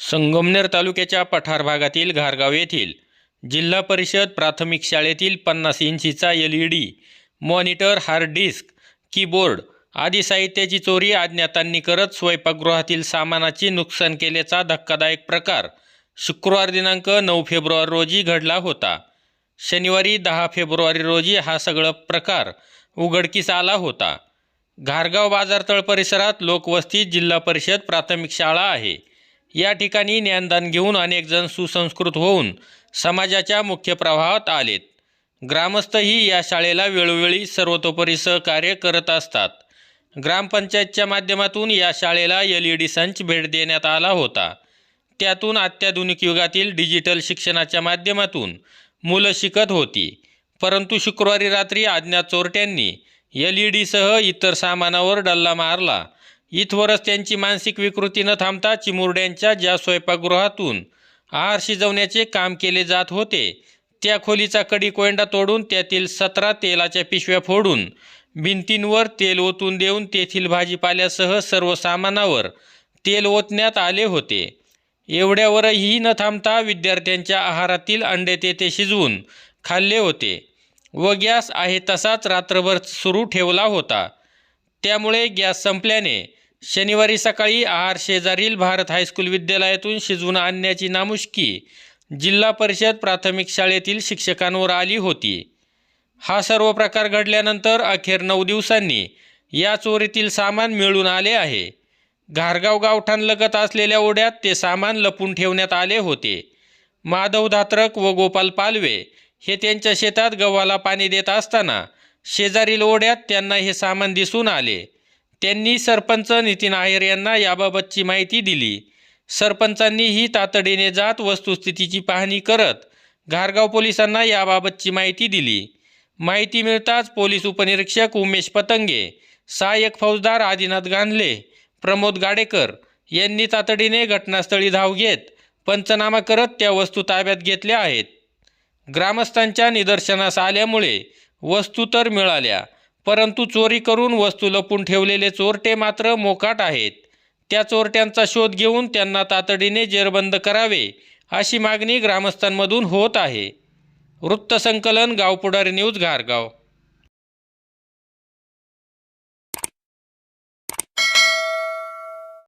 संगमनेर तालुक्याच्या पठार भागातील घारगाव येथील जिल्हा परिषद प्राथमिक शाळेतील पन्नास इंचीचा L E D monitor hard disk keyboard आदी साहित्याची चोरी अज्ञातांनी करत स्वयंपाकगृहातील सामानाचे नुकसान केल्याचा धक्कादायक प्रकार शुक्रवार दिनांक नऊ फेब्रुवारी रोजी घडला होता. शनिवारी दहा फेब्रुवारी रोजी हा सगळा प्रकार उघडकीस आला होता. घारगाव बाजारतळ परिसरात लोकवस्तीत जिल्हा परिषद प्राथमिक शाळा आहे. या ठिकाणी ज्ञानदान घेऊन अनेकजण सुसंस्कृत होऊन समाजाच्या मुख्य प्रवाहात आलेत. ग्रामस्थही या शाळेला वेळोवेळी सर्वतोपरी सहकार्य करत असतात. ग्रामपंचायतच्या माध्यमातून या शाळेला एल ई डी संच भेट देण्यात आला होता. त्यातून अत्याधुनिक युगातील डिजिटल शिक्षणाच्या माध्यमातून मुलं शिकत होती. परंतु शुक्रवारी रात्री अज्ञात चोरट्यांनी एल ई डीसह इतर सामानावर डल्ला मारला. इथवरच त्यांची मानसिक विकृती न थांबता चिमुरड्यांच्या ज्या स्वयंपाकगृहातून आहार शिजवण्याचे काम केले जात होते त्या खोलीचा कडी कोयंडा तोडून त्यातील सतरा तेलाच्या पिशव्या फोडून भिंतींवर तेल ओतून देऊन तेथील भाजीपाल्यासह सर्व सामानावर तेल ओतण्यात आले होते. एवढ्यावरही न थांबता विद्यार्थ्यांच्या आहारातील अंडे तेथे शिजवून खाल्ले होते व गॅस आहे तसाच रात्रभर सुरू ठेवला होता. त्यामुळे गॅस संपल्याने शनिवारी सकाळी आहार शेजारील भारत हायस्कूल विद्यालयातून शिजवून आणण्याची नामुष्की जिल्हा परिषद प्राथमिक शाळेतील शिक्षकांवर आली होती. हा सर्व प्रकार घडल्यानंतर अखेर नऊ दिवसांनी या चोरीतील सामान मिळून आले आहे. घारगाव गावठाणलगत असलेल्या ओढ्यात ते सामान लपून ठेवण्यात आले होते. माधव धात्रक व गोपाल पालवे हे त्यांच्या शेतात गव्हाला पाणी देत असताना शेजारील ओढ्यात त्यांना हे सामान दिसून आले. त्यांनी सरपंच नितीन आयर यांना याबाबतची माहिती दिली. सरपंचांनीही तातडीने जात वस्तुस्थितीची पाहणी करत घारगाव पोलिसांना याबाबतची माहिती दिली. माहिती मिळताच पोलीस उपनिरीक्षक उमेश पतंगे सहाय्यक फौजदार आदिनाथ गांधले प्रमोद गाडेकर यांनी तातडीने घटनास्थळी धाव घेत पंचनामा करत त्या वस्तू ताब्यात घेतल्या आहेत. ग्रामस्थांच्या निदर्शनास आल्यामुळे वस्तू तर मिळाल्या परंतु चोरी करून वस्तू लपून ठेवलेले चोरटे मात्र मोकाट आहेत. त्या चोरट्यांचा शोध घेऊन त्यांना तातडीने जेरबंद करावे अशी मागणी ग्रामस्थांमधून होत आहे. वृत्तसंकलन गावपुढारी न्यूज घारगाव.